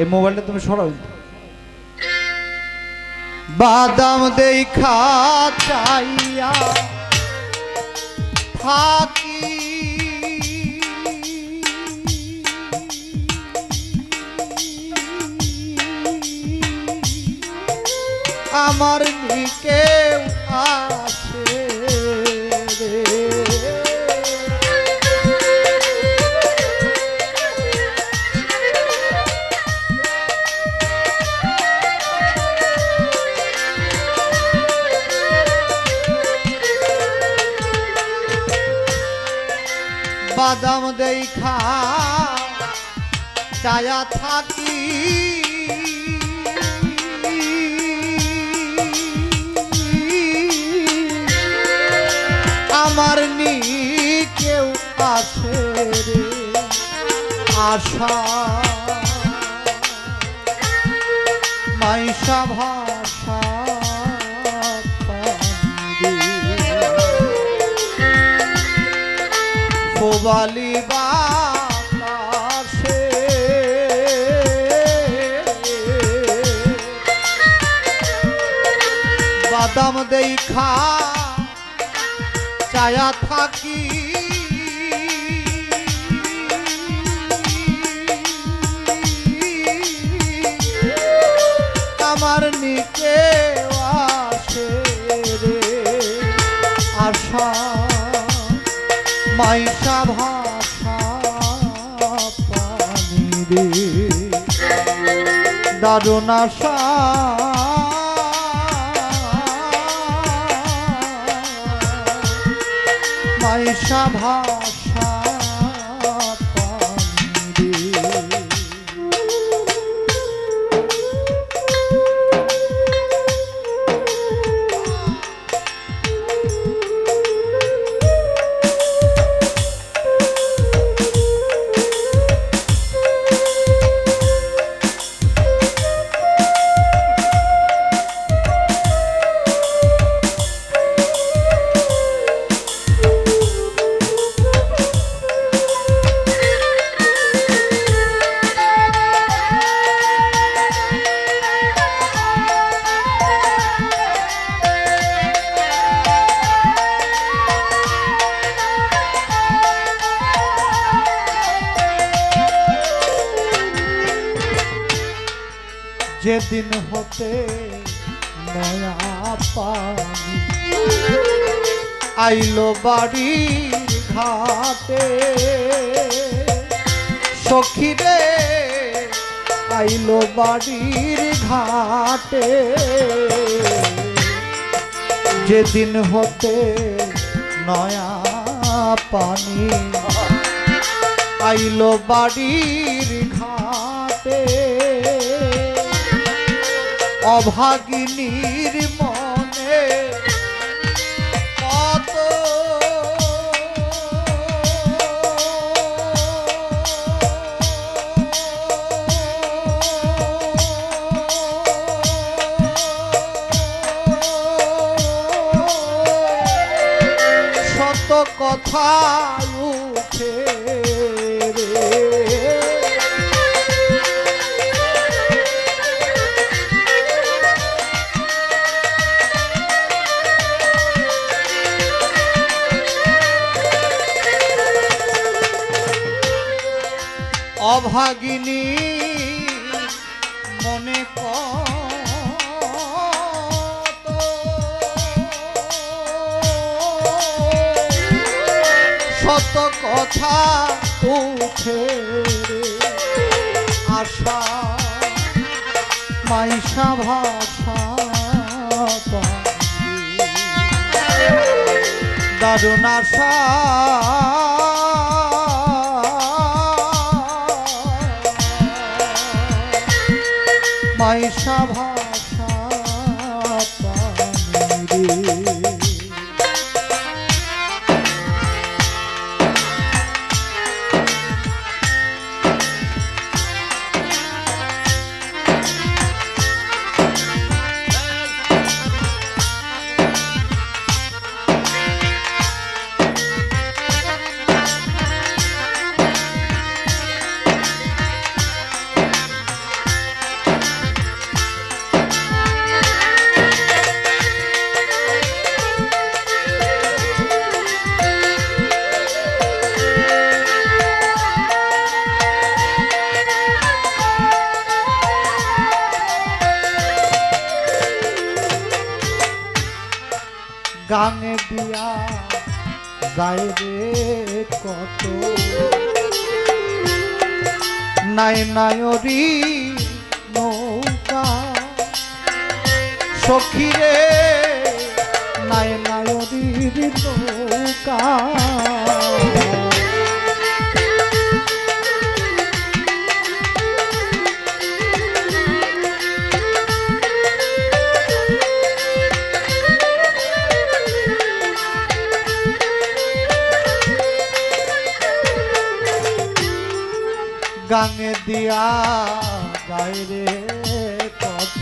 এই মোবাইলটা তুমি সরাও। বাদাম দেখা চাইয়া থাকি। আমার নিকে আসে চায়া থাকি। আমার নি কেউ আছে রে আশা। মাইশা ভাষা ফোবালি বাতাসে দেখা চায়া থাকি। আমার নিকে আসে রে আশা মাইশা ভাষা পানি রে। দারুণ আশা মাইশা যেদিন হতে নয়া পানি। আইলো বাড়ির ঘাটে। সখীরে আইলো বাড়ির ঘাটে। যেদিন হতে নয়া পানি, আইলো বাড়ির অভাগিনীর মনে অভাগিনী মনে কত? কথা উঠে আশা মাইশা ভাষা দারুণ আশা মাইশা ভাষা যায় রে কত? নাই নায়রি নৌকা। সখীরে নাই নায়রি নৌকা। গাঙে দিয়া গাইরে কত।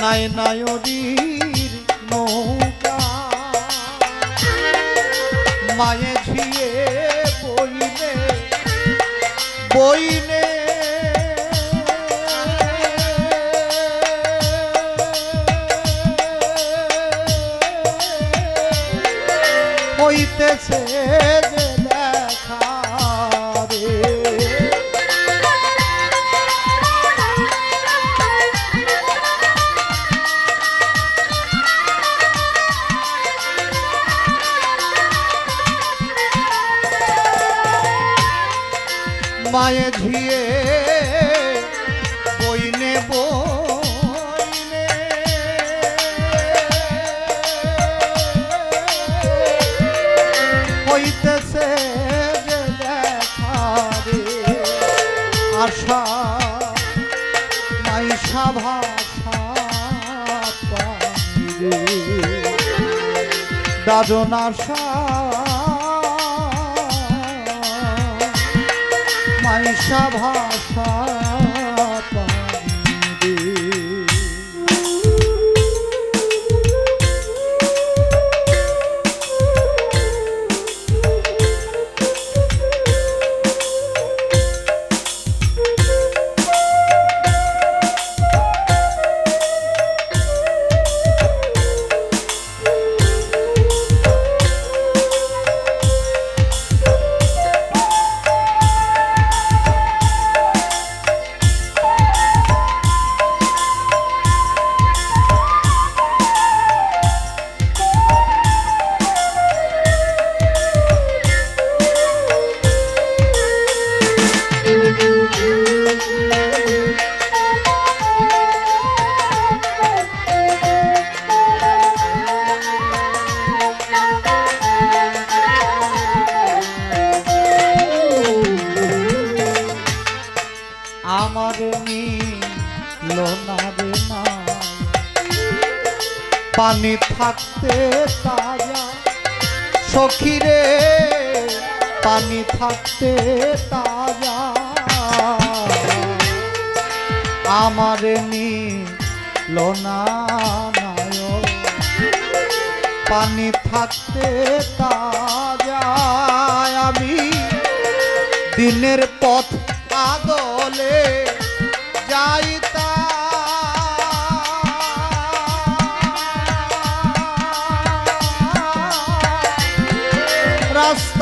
নাই নায়রির নৌকা। মায়ে ঝিয়ে বইনে বইনে হইতেছে মায়ে ঝিয়ে বইনে বইনে। হইতেছে যে দেখা রে আশা মাইশা ভাষা দারুণ আশা মাইশা পানি থাকতে তাজা সখীরে পানি থাকতে তাজা আমার নায়ক। পানি থাকতে তাজা আমি দিনের পথ আদলে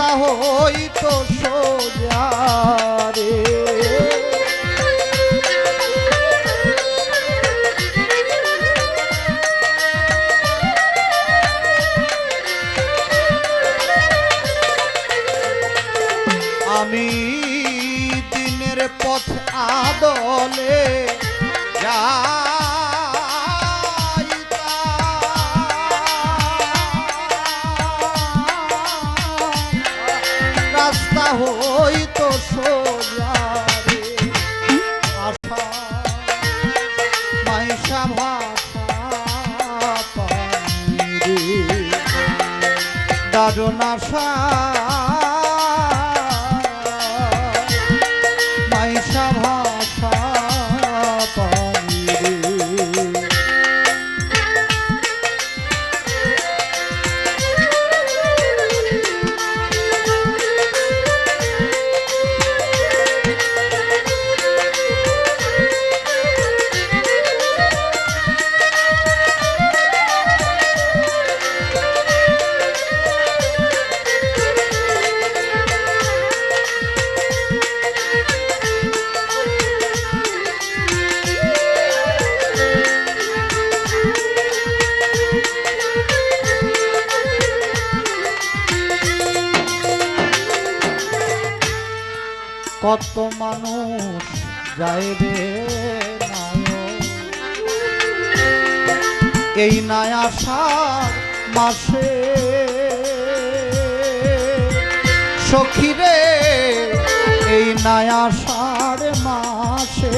হই 我 কত মানুষ নায়ক এই নাই আষাঢ় মাসে। সখী রে, এই নাই আষাঢ় মাসে।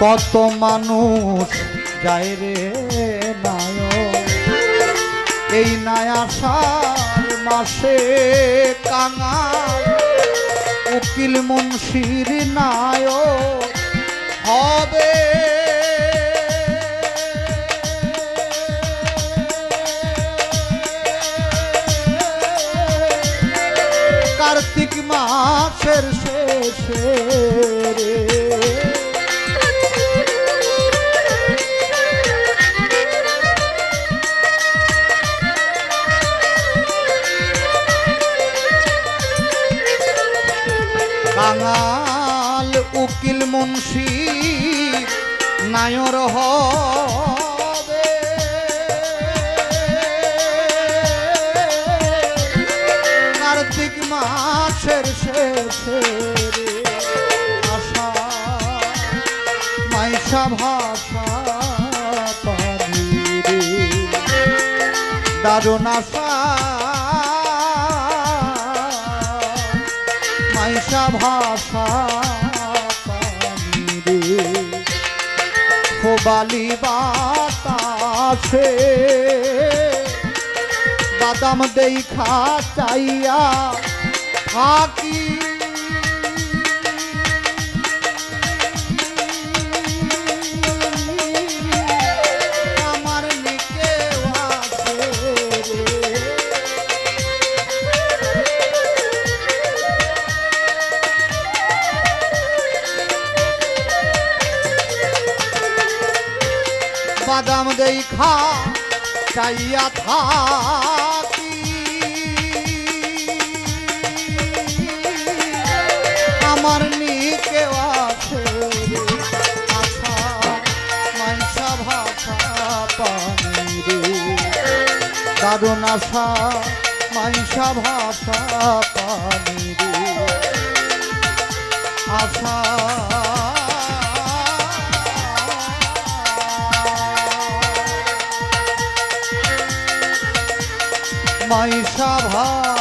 কত মানুষ যায় রে নায়ক এই নায়াশার মাসে কাঙাল উকিল মুন্সির নায়ক হবে। কার্তিক মাসের শেষে নায়র হবে। কার্তিক মাসের শেষে আশা মাইশা ভাষা দারুণ আশা ভাষা খোবালি বাতাসে। বাদাম দেখা চাইয়া থাকি বাদাম দেখা চাইয়া থাকি। আমার নিকে আছে আশা মাইশা ভাষা পানি রে। দারুণ আশা মাইশা ভাষা পানি রে। আশা মাইশা ভা